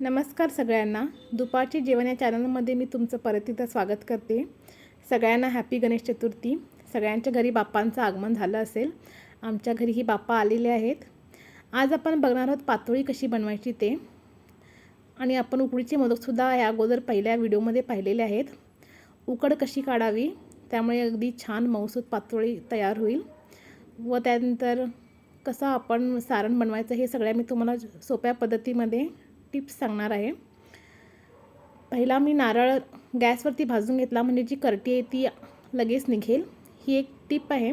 नमस्कार सगळ्यांना. दुपारची जेवण या चॅनलमध्ये मी तुमचं परत एकदा स्वागत करते. सगळ्यांना हॅपी गणेश चतुर्थी. सगळ्यांच्या घरी बाप्पांचं आगमन झालं असेल. आमच्या घरी ही बाप्पा आलेले आहेत. आज आपण बघणार आहोत पातोळी कशी बनवायची ते. आणि आपण उकडीचे मोदकसुद्धा या अगोदर पहिल्या व्हिडिओमध्ये पाहिलेले आहेत. उकड कशी काढावी? त्यामुळे अगदी छान मऊसूत पातोळी तयार होईल. व त्यानंतर कसं आपण सारण बनवायचं हे सगळ्या मी तुम्हाला सोप्या पद्धतीमध्ये टिप्स सांगणार आहे. पहिला मी नारळ गॅसवरती भाजून घेतला म्हणजे जी करटी आहे ती लगेच निघेल. ही एक टिप आहे.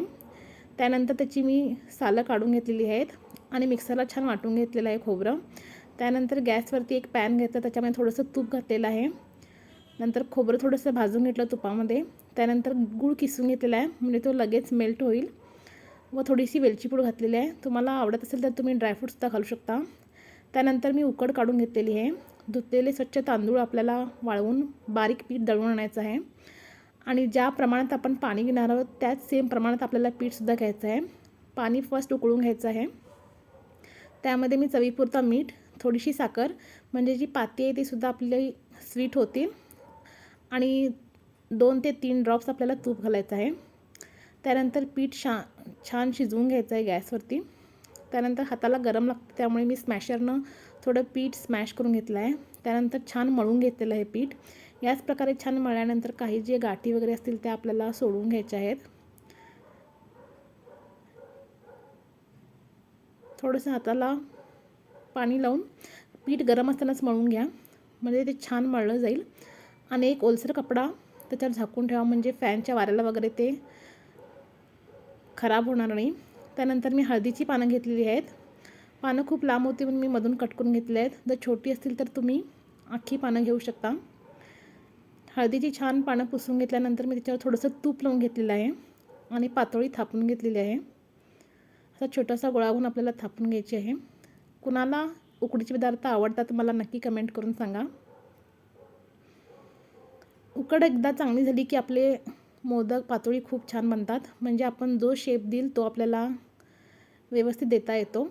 त्यानंतर त्याची मी सालं काढून घेतलेली आहेत आणि मिक्सरला छान वाटून घेतलेलं आहे खोबरं. त्यानंतर गॅसवरती एक पॅन घेतलं त्याच्यामध्ये थोडंसं तूप घातलेलं आहे. नंतर खोबरं थोडंसं भाजून घेतलं तुपामध्ये. त्यानंतर गूळ किसून घेतलेला आहे म्हणजे तो लगेच मेल्ट होईल. व थोडीशी वेलची पूड घातलेली आहे. तुम्हाला आवडत असेल तर तुम्ही ड्रायफ्रूटसुद्धा घालू शकता. त्यानंतर मी उकड काढून घेतलेली आहे. धुतलेले स्वच्छ तांदूळ आपल्याला वाळवून बारीक पीठ दळून आणायचं आहे. आणि ज्या प्रमाणात आपण पाणी घेणार आहोत त्याच सेम प्रमाणात आपल्याला पीठसुद्धा घ्यायचं आहे. पाणी फर्स्ट उकळून घ्यायचं आहे. त्यामध्ये मी चवीपुरता मीठ थोडीशी साखर म्हणजे जी पाती आहे तीसुद्धा आपली स्वीट होतील आणि दोन ते तीन ड्रॉप्स आपल्याला तूप घालायचं आहे. त्यानंतर पीठ शा छान शिजवून घ्यायचं आहे गॅसवरती. त्यानंतर हाताला गरम लागतं त्यामुळे मी स्मॅशरनं थोडं पीठ स्मॅश करून घेतलं आहे. त्यानंतर छान मळून घेतलेलं आहे पीठ. याच प्रकारे छान मळल्यानंतर काही जे गाठी वगैरे असतील त्या आपल्याला सोडून घ्यायच्या आहेत. थोडंसं हाताला पाणी लावून पीठ गरम असतानाच मळून घ्या. म्हणजे ते छान मळलं जाईल. आणि एक ओलसर कपडा त्याच्यावर झाकून ठेवा म्हणजे फॅनच्या वाऱ्याला वगैरे ते खराब होणार नाही. त्यानंतर मी हळदीची पानं घेतलेली आहेत. पानं खूप लांब होती म्हणून मी मधून कट करून घेतले आहेत. जर छोटी असतील तर तुम्ही अख्खी पानं घेऊ शकता. हळदीची छान पानं पुसून घेतल्यानंतर मी त्याच्यावर थोडंसं तूप लावून घेतलेलं आहे आणि पातोळी थापून घेतलेली आहे. असा छोटासा गोळाहून आपल्याला थापून घ्यायची आहे. कुणाला उकडीचे पदार्थ आवडतात मला नक्की कमेंट करून सांगा. उकड एकदा चांगली झाली की आपले मोदक पातोळी खूप छान बनतात. म्हणजे आपण जो शेप देईल तो आपल्याला व्यवस्थित देता येतो.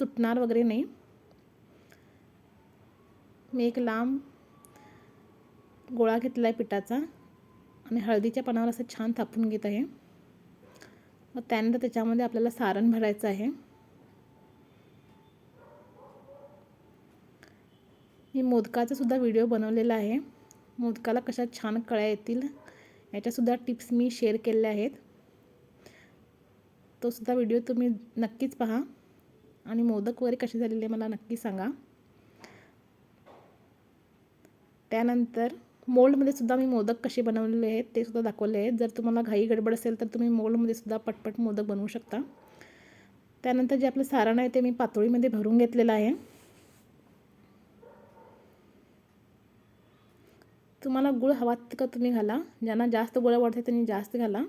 तुटणार वगैरे नाही. मी एक लांब गोळा घेतला आहे पिठाचा. आणि हळदीच्या पानावर असं छान थापून घेत आहे. मग त्यानंतर त्याच्यामध्ये आपल्याला सारण भरायचं आहे. मी मोदकाचा सुद्धा व्हिडिओ बनवलेला आहे. मोदकाला कशा छान कळ्या येतील. याच्यासुद्धा टिप्स मी शेअर केलेल्या आहेत. तोसुद्धा व्हिडिओ तुम्ही नक्कीच पहा. आणि मोदक वगैरे कसे झालेले मला नक्की सांगा. त्यानंतर मोल्डमध्ये सुद्धा मी मोदक कसे बनवलेले आहेत ते सुद्धा दाखवले आहेत. जर तुम्हाला घाई गडबड असेल तर तुम्ही मोल्डमध्ये सुद्धा पटपट मोदक बनवू शकता. त्यानंतर जे आपलं सारण आहे ते मी पातोळीमध्ये भरून घेतलेलं आहे. तुम्हाला गुळ हवा तितका तुम्ही घाला. ज्यांना जास्त गोळ्या वाढते त्यांनी जास्त घाला.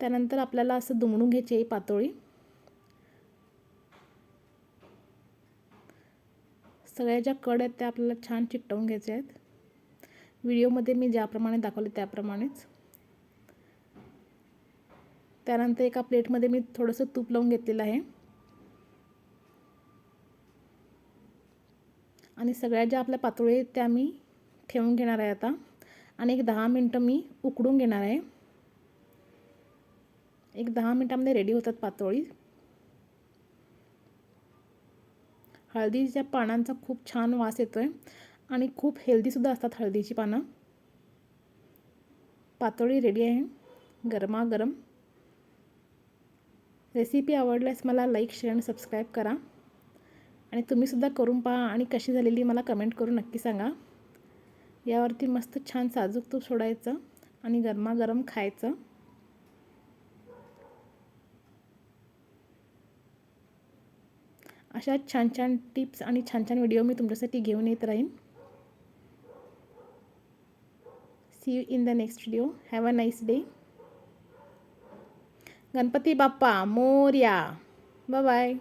त्यानंतर आपल्याला असं दुमडून घ्यायची आहे पातोळी. सगळ्या ज्या कड आहेत त्या आपल्याला छान चिकटवून घ्यायच्या आहेत. व्हिडिओमध्ये मी ज्याप्रमाणे दाखवले त्याप्रमाणेच. त्यानंतर एका प्लेटमध्ये मी थोडंसं तूप लावून घेतलेलं आहे. आणि सगळ्या ज्या आपल्या पातोळी आहेत त्या मी ठेवून घेणार आहे आता. आणि एक दहा मिनटं मी उकडून घेणार आहे. एक दहा मिनटामध्ये रेडी होतात पातोळी. हळदीच्या पानांचा खूप छान वास येतो आहे आणि खूप हेल्दीसुद्धा असतात हळदीची पानं. पातोळी रेडी आहे. गरमागरम. रेसिपी आवडल्यास मला लाईक शेअर आणि सबस्क्राईब करा. आणि तुम्हीसुद्धा करून पहा आणि कशी झालेली मला कमेंट करून नक्की सांगा. यावरती मस्त छान साजूक तूप सोडायचं आणि गरमागरम खायचं. अशा छान छान टिप्स आणि छान छान व्हिडिओ मी तुमच्यासाठी घेऊन येत राहीन. See you in the next video have a nice day Ganpati Bappa Morya. Bye